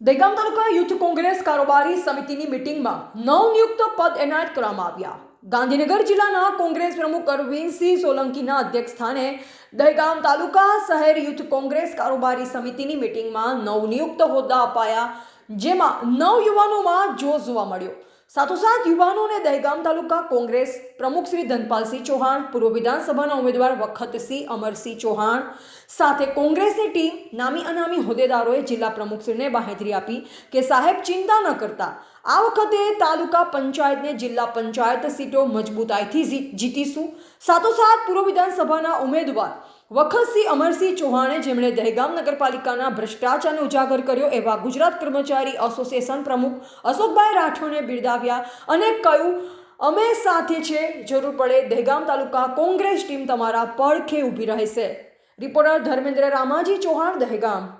દહેગામ તાલુકા youth Congress કારોબારી સમિતિની મિટિંગમાં નવનિયુક્ત પદ એનાયત કરવામાં આવ્યા. ગાંધીનગર જિલ્લાના કોંગ્રેસ પ્રમુખ અરવિંદસિંહ સોલંકીના અધ્યક્ષ સ્થાને દહેગામ તાલુકા શહેર યુથ કોંગ્રેસ કારોબારી સમિતિની મિટિંગમાં નવનિયુક્ત હોદ્દા અપાયા, જેમાં નવ યુવાનોમાં જોશ જોવા મળ્યો. સાથોસાથ યુવાનોને દહેગામ તાલુકા કોંગ્રેસ પ્રમુખ શ્રી ધનપાલસિંહ ચૌહાણ, પૂર્વ વિધાનસભાના ઉમેદવાર વખતસિંહ અમરસિંહ ચૌહાણ, સાથે કોંગ્રેસની ટીમ નામી અનામી હોદ્દેદારોએ જિલ્લા પ્રમુખશ્રીને બાહેધરી આપી કે સાહેબ ચિંતા ન કરતા. આ વખતે તાલુકા પંચાયતને જિલ્લા પંચાયત સીટો મજબૂતાઈથી જીતીશું સાથોસાથ પૂર્વ વિધાનસભાના ઉમેદવાર વખતસિંહ અમરસિંહ ચૌહાણે જેમણે દહેગામ નગરપાલિકાના ભ્રષ્ટાચારને ઉજાગર કર્યો એવા ગુજરાત કર્મચારી એસોસિએશન પ્રમુખ અશોકભાઈ રાઠોડને બિરદાવ્યા અને કહ્યું, અમે સાથે છે, જરૂર પડે દહેગામ તાલુકા કોંગ્રેસ ટીમ તમારા પડખે ઊભી રહેશે. રિપોર્ટર ધર્મેન્દ્ર રામાજી ચૌહાણ, દહેગામ.